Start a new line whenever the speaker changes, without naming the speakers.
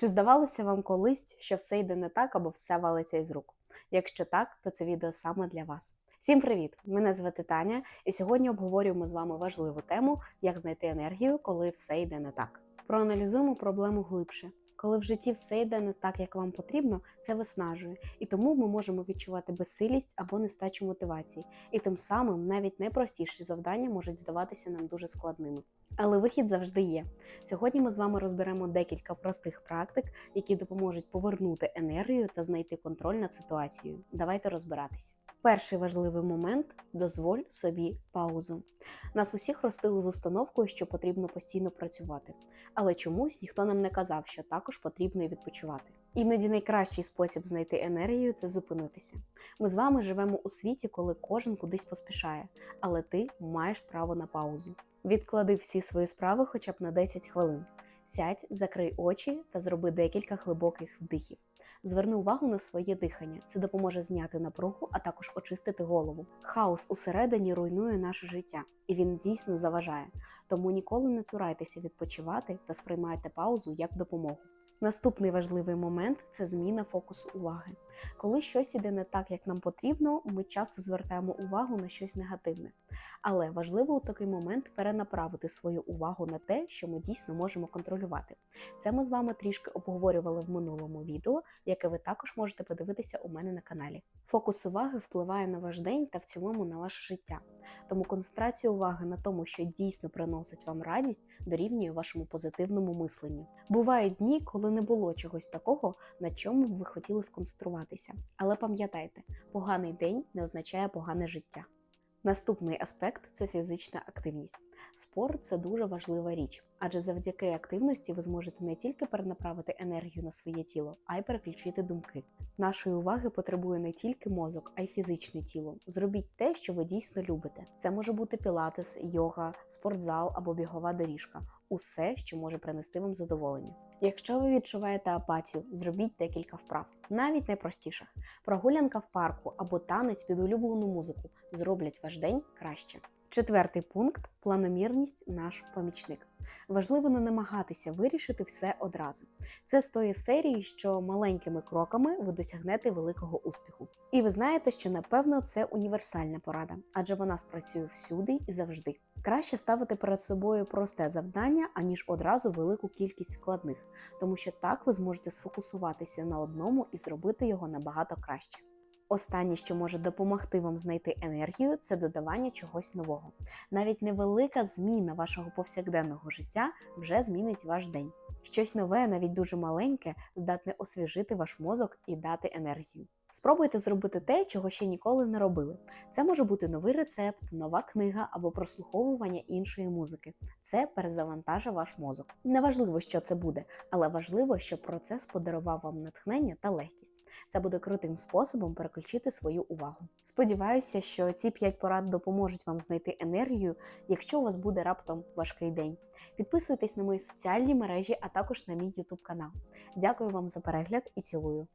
Чи здавалося вам колись, що все йде не так або все валиться із рук? Якщо так, то це відео саме для вас. Всім привіт! Мене звати Таня, і сьогодні обговорюємо з вами важливу тему, як знайти енергію, коли все йде не так. Проаналізуємо проблему глибше. Коли в житті все йде не так, як вам потрібно, це виснажує, і тому ми можемо відчувати безсилість або нестачу мотивації, і тим самим навіть найпростіші завдання можуть здаватися нам дуже складними. Але вихід завжди є. Сьогодні ми з вами розберемо декілька простих практик, які допоможуть повернути енергію та знайти контроль над ситуацією. Давайте розбиратись. Перший важливий момент дозволь собі паузу. Нас усіх ростили з установкою, що потрібно постійно працювати, але чомусь ніхто нам не казав, що також потрібно і відпочивати. Іноді найкращий спосіб знайти енергію це зупинитися. Ми з вами живемо у світі, коли кожен кудись поспішає, але ти маєш право на паузу. Відклади всі свої справи хоча б на 10 хвилин. Сядь, закрий очі та зроби декілька глибоких вдихів. Зверни увагу на своє дихання. Це допоможе зняти напругу, а також очистити голову. Хаос усередині руйнує наше життя, і він дійсно заважає. Тому ніколи не цурайтеся відпочивати та сприймайте паузу як допомогу. Наступний важливий момент це зміна фокусу уваги. Коли щось іде не так, як нам потрібно, ми часто звертаємо увагу на щось негативне. Але важливо у такий момент перенаправити свою увагу на те, що ми дійсно можемо контролювати. Це ми з вами трішки обговорювали в минулому відео, яке ви також можете подивитися у мене на каналі. Фокус уваги впливає на ваш день та в цілому на ваше життя. Тому концентрація уваги на тому, що дійсно приносить вам радість, дорівнює вашому позитивному мисленню. Бувають дні, коли не було чогось такого, на чому б ви хотіли сконцентруватися. Але пам'ятайте, поганий день не означає погане життя. Наступний аспект це фізична активність. Спорт це дуже важлива річ, адже завдяки активності ви зможете не тільки перенаправити енергію на своє тіло, а й переключити думки. Нашої уваги потребує не тільки мозок, а й фізичне тіло. Зробіть те, що ви дійсно любите. Це може бути пілатес, йога, спортзал або бігова доріжка усе, що може принести вам задоволення. Якщо ви відчуваєте апатію, зробіть декілька вправ, навіть найпростіших. Прогулянка в парку або танець під улюблену музику зроблять ваш день краще. Четвертий пункт планомірність наш помічник. Важливо не намагатися вирішити все одразу. Це з тої серії, що маленькими кроками ви досягнете великого успіху. І ви знаєте, що напевно це універсальна порада, адже вона спрацює всюди і завжди. Краще ставити перед собою просте завдання, аніж одразу велику кількість складних, тому що так ви зможете сфокусуватися на одному і зробити його набагато краще. Останнє, що може допомогти вам знайти енергію, це додавання чогось нового. Навіть невелика зміна вашого повсякденного життя вже змінить ваш день. Щось нове, навіть дуже маленьке, здатне освіжити ваш мозок і дати енергію. Спробуйте зробити те, чого ще ніколи не робили. Це може бути новий рецепт, нова книга або прослуховування іншої музики. Це перезавантажить ваш мозок. Неважливо, що це буде, але важливо, щоб процес подарував вам натхнення та легкість. Це буде крутим способом переключити свою увагу. Сподіваюся, що ці 5 порад допоможуть вам знайти енергію, якщо у вас буде раптом важкий день. Підписуйтесь на мої соціальні мережі, а також на мій YouTube канал. Дякую вам за перегляд і цілую.